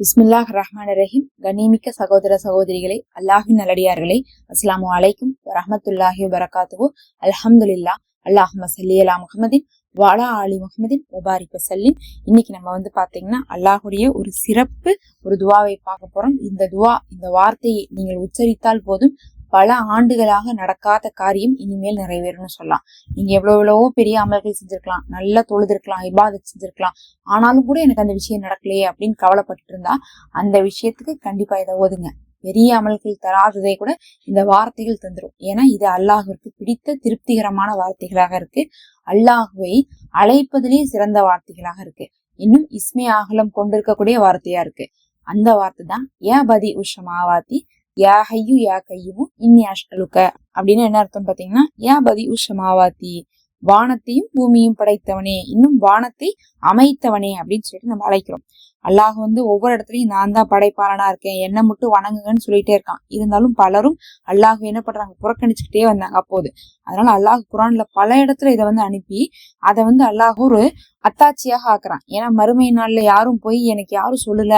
பிஸ்மில்லாஹ் ரஹ்மான் ரஹீம் கண்ணிமிக்க சகோதர சகோதரிகளை அல்லாஹின் நல்லடியார்களே அஸ்லாம் வலைக்கும் ரஹமத்துல்லாஹி வரகாத்துவோ அல்ஹம்துலில்லா அல்லாஹ் மசல்லி அலா முகமதின் வாலா அலி முகமதின் முபாரிக் வசல்லின் இன்னைக்கு நம்ம வந்து பாத்தீங்கன்னா அல்லாஹுடைய ஒரு சிறப்பு ஒரு துவாவை பார்க்க போறோம். இந்த துவா இந்த வார்த்தையை நீங்கள் உச்சரித்தால் போதும் பல ஆண்டுகளாக நடக்காத காரியம் இனிமேல் நிறைவேறும்னு சொல்லலாம். நீங்க எவ்வளோ எவ்வளவோ பெரிய அமல்கள் செஞ்சிருக்கலாம். நல்லா தொழுதிருக்கலாம் இபாதத் செஞ்சிருக்கலாம். ஆனாலும் கூட எனக்கு அந்த விஷயம் நடக்கலையே அப்படின்னு கவலைப்பட்டு இருந்தா அந்த விஷயத்துக்கு கண்டிப்பா இதை ஓதுங்க. பெரிய அமல்கள் தராததை கூட இந்த வார்த்தைகள் தந்துடும் ஏன்னா இது அல்லாஹுவிற்கு பிடித்த திருப்திகரமான வார்த்தைகளாக இருக்கு. அல்லாஹுவை அழைப்பதிலே சிறந்த வார்த்தைகளாக இருக்கு. இன்னும் இஸ்மே அகலம் கொண்டிருக்கக்கூடிய வார்த்தையா இருக்கு. அந்த வார்த்தை தான் ஏ பதி உஷமாவாத்தி யா ஹையு யா கையும் இன்னி அஷ்டலுக்க அப்படின்னு என்ன அர்த்தம் பாத்தீங்கன்னா யா பதி உஷமாவாத்தி வானத்தையும் பூமியும் படைத்தவனே. இன்னும் வானத்தை அமைத்தவனே அப்படின்னு சொல்லிட்டு நம்ம அழைக்கிறோம். அல்லாஹ் வந்து ஒவ்வொரு இடத்துலயும் நான் தான் படைப்பாளனா இருக்கேன். என்ன மட்டும் வணங்குங்கன்னு சொல்லிட்டே இருக்கான். இருந்தாலும் பலரும் அல்லாஹ் என்ன பண்றாங்க? புறக்கணிச்சுக்கிட்டே வந்தாங்க அப்போது. அதனால அல்லாஹ் குரான்ல பல இடத்துல இதை வந்து அனுப்பி அதை வந்து அல்லாஹ் ஒரு அத்தாட்சியாக ஆக்குறான். ஏன்னா மறுமை நாள்ல யாரும் போய் எனக்கு யாரும் சொல்லல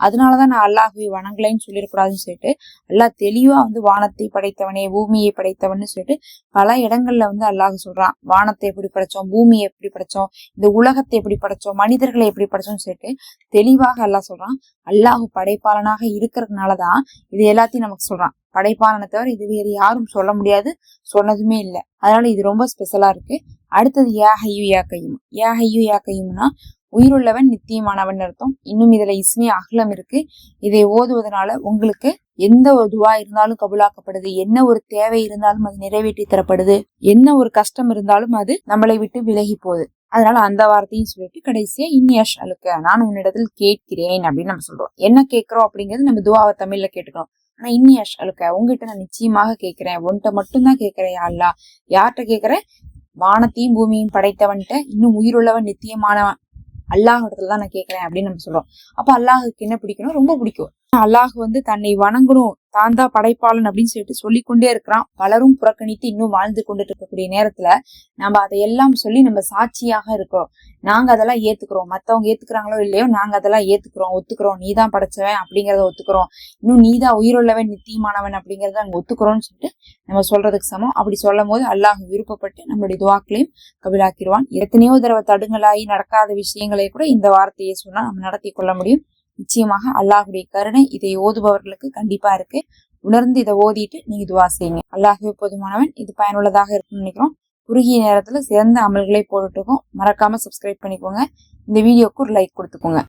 அதனாலதான் நான் அல்லாஹுவை வணங்கலைன்னு சொல்லிடக்கூடாதுன்னு சொல்லிட்டு அல்லாஹ் தெளிவா வந்து வானத்தை படைத்தவனே பூமியை படைத்தவன்னு சொல்லிட்டு பல இடங்கள்ல வந்து அல்லாஹ் சொல்றான். வானத்தை எப்படி படைச்சோம் பூமியை எப்படி படைச்சோம் இந்த உலகத்தை எப்படி படைச்சோம் மனிதர்களை எப்படி படைச்சோம்னு சொல்லிட்டு தெளிவாக அல்லாஹ் சொல்றான். அல்லாஹு படைப்பாளனாக இருக்கிறதுனாலதான் இது எல்லாத்தையும் நமக்கு சொல்றான். படைப்பாளனை தவிர இது வேறு யாரும் சொல்ல முடியாது சொன்னதுமே இல்லை. அதனால இது ரொம்ப ஸ்பெஷலா இருக்கு. அடுத்தது யா ஹையு யா கையும்? யா ஹையு யா கையும்னா உயிருள்ளவன் நித்தியமானவன் அர்த்தம். இன்னும் இதுல இஸ்மி அகலம் இருக்கு. இதை ஓதுவதனால உங்களுக்கு எந்த ஒரு துவா இருந்தாலும் கபுலாக்கப்படுது. என்ன ஒரு தேவை இருந்தாலும் அது நிறைவேற்றி தரப்படுது. என்ன ஒரு கஷ்டம் இருந்தாலும் அது நம்மளை விட்டு விலகி போகுது. அதனால அந்த வார்த்தையும் சொல்லிட்டு கடைசியா இன்னியஷ் அழுக்க நான் உன்னிடத்தில் கேட்கிறேன் அப்படின்னு நம்ம சொல்றோம். என்ன கேட்கிறோம் அப்படிங்கிறது நம்ம துவாவை தமிழ்ல கேட்டுக்கிறோம். ஆனா இன்னியஷ் அழுக்க உங்ககிட்ட நான் நிச்சயமாக கேட்கிறேன். உன்கிட்ட மட்டும்தான் கேட்கிறேன் அல்லா யார்கிட்ட கேட்கிறேன்? வானத்தையும் பூமியும் படைத்தவன்ட்ட இன்னும் உயிருள்ளவன் நித்தியமானவன். அல்லாஹ் இடத்துல தான் நான் கேட்கிறேன் அப்படின்னு நம்ம சொல்றோம். அப்ப அல்லாஹுக்கு என்ன பிடிக்கணும் ரொம்ப பிடிக்கும். அல்லாஹ் வந்து தன்னை வணங்கணும் தான் தான் படைப்பாளன் அப்படின்னு சொல்லிட்டு சொல்லிக்கொண்டே இருக்கிறான். பலரும் புறக்கணித்து இன்னும் வாழ்ந்து கொண்டுட்டு இருக்கக்கூடிய நேரத்துல நம்ம அதையெல்லாம் சொல்லி நம்ம சாட்சியாக இருக்கிறோம். நாங்க அதெல்லாம் ஏத்துக்கிறோம். மத்தவங்க ஏத்துக்கிறாங்களோ இல்லையோ நாங்க அதெல்லாம் ஏத்துக்கிறோம். ஒத்துக்கிறோம். நீ தான் படைச்சவன் அப்படிங்கறத ஒத்துக்கிறோம். இன்னும் நீ தான் உயிருள்ளவன் நித்தியமானவன் அப்படிங்கறத அங்க ஒத்துக்கிறோம்னு சொல்லிட்டு நம்ம சொல்றதுக்கு சமம். அப்படி சொல்லும் போது அல்லாஹ் விருப்பப்பட்டு நம்மளுடைய துவாக்களையும் கபிலாக்கிடுவான். எத்தனையோ தடவை தடுங்களாகி நடக்காத விஷயங்களை கூட இந்த வார்த்தையை சொன்னா நம்ம நடத்தி கொள்ள முடியும். நிச்சயமாக அல்லாஹுடைய கருணை இதை ஓதுபவர்களுக்கு கண்டிப்பா இருக்கு. உணர்ந்து இதை ஓதிட்டு நீங்க துவா செய்யுங்க. அல்லாஹுவே போதுமானவன் இது பயனுள்ளதாக இருக்குன்னு நினைக்கிறோம். குறுகிய நேரத்துல சிறந்த அமல்களை போட்டுட்டு இருக்கோம். மறக்காம சப்ஸ்கிரைப் பண்ணிக்கோங்க. இந்த வீடியோக்கு ஒரு லைக் கொடுத்துக்கோங்க.